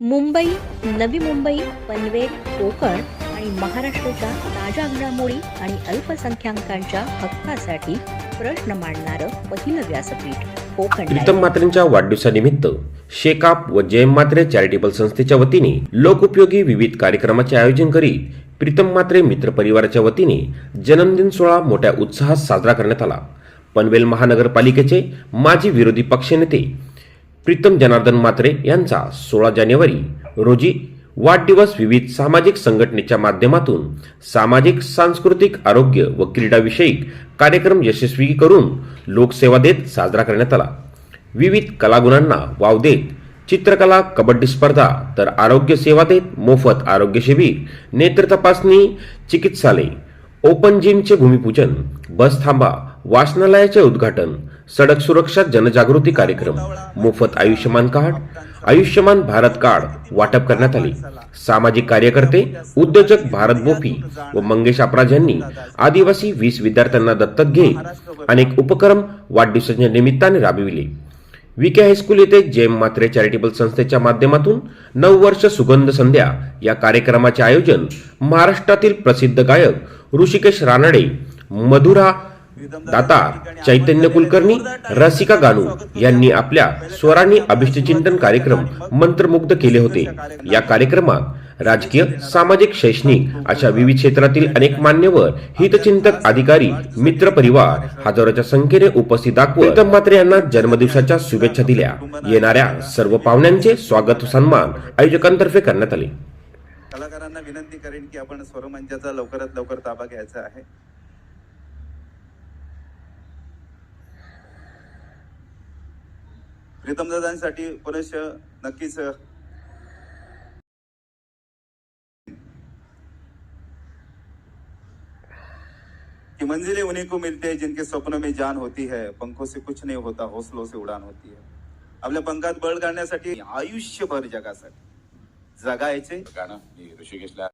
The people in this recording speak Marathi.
मुंबई नवी मुंबई पनवेल कोकण आणि महाराष्ट्राच्या ताज्या घडामोडी आणि अल्पसंख्याकांच्या हक्कासाठी प्रश्न मांडणारं पहिलं व्यासपीठ कोकण प्रीतम मात्रेंच्या वाढदिवसानिमित्त शेकाप व जयम मात्रे चॅरिटेबल संस्थेच्या वतीने लोकोपयोगी विविध कार्यक्रमाचे आयोजन करीत प्रीतम मात्रे मित्र परिवाराच्या वतीने जन्मदिन सोहळा मोठ्या उत्साहात साजरा करण्यात आला. पनवेल महानगरपालिकेचे माजी विरोधी पक्षनेते प्रीतम जनार्दन मात्रे यांचा सोळा जानेवारी रोजी वाढदिवस विविध सामाजिक संघटनेच्या माध्यमातून सामाजिक सांस्कृतिक आरोग्य व क्रीडाविषयक कार्यक्रम यशस्वी करून लोकसेवा देत साजरा करण्यात आला. विविध कलागुणांना वाव देत चित्रकला कबड्डी स्पर्धा तर आरोग्य सेवा देत मोफत आरोग्य शिबिर नेत्र तपासणी चिकित्सालय ओपन जिमचे भूमिपूजन बस थांबा वाचनालयाचे उद्घाटन सडक सुरक्षा जनजागृती कार्यक्रम मोफत आयुष्यमान कार्ड आयुष्यमान भारत कार्ड वाटप करण्यात आले. सामाजिक कार्यकर्ते उद्योजक भारत बोफी व मंगेश अपराज यांनी आदिवासी वीस विद्यार्थ्यांना दत्तक घेत अनेक उपक्रम वाढदिवसाच्या निमित्ताने राबविले. विके हायस्कूल येथे जेम मात्रे चॅरिटेबल संस्थेच्या माध्यमातून नऊ वर्ष सुगंध संध्या या कार्यक्रमाचे आयोजन महाराष्ट्रातील प्रसिद्ध गायक ऋषिकेश रानडे मधुरा दाता चैतन्य कुलकर्णी रसिका गानू यांनी आपल्या स्वरांनी अभिष्टचिंतन कार्यक्रम मंत्रमुग्ध केले होते. या कार्यक्रमात राजकीय सामाजिक शैक्षणिक अशा विविध क्षेत्रातील अनेक मान्यवर हितचिंतक अधिकारी मित्र परिवार हजारोच्या संख्येने उपस्थित दाखवत मात्रे यांना जन्मदिवसाच्या शुभेच्छा दिल्या. येणाऱ्या सर्व पाहुण्यांचे स्वागत सन्मान आयोजकांतर्फे करण्यात आले. कलाकारांना विनंती करेन की आपण स्वरमंचाचा लवकरात लवकर ताबा घ्यायचा आहे. प्रीतमदादांसाठी पुनश नक्कीच कि मंजिलें उन्हीं को मिलते हैं जिनके सपनों में जान होती है पंखों से कुछ नहीं होता हौसलों से उडान होती है। आपल्या पंखात बळ काढण्यासाठी आयुष्यभर जगासाठी जगायचे गाणं मी ऋषिकेशला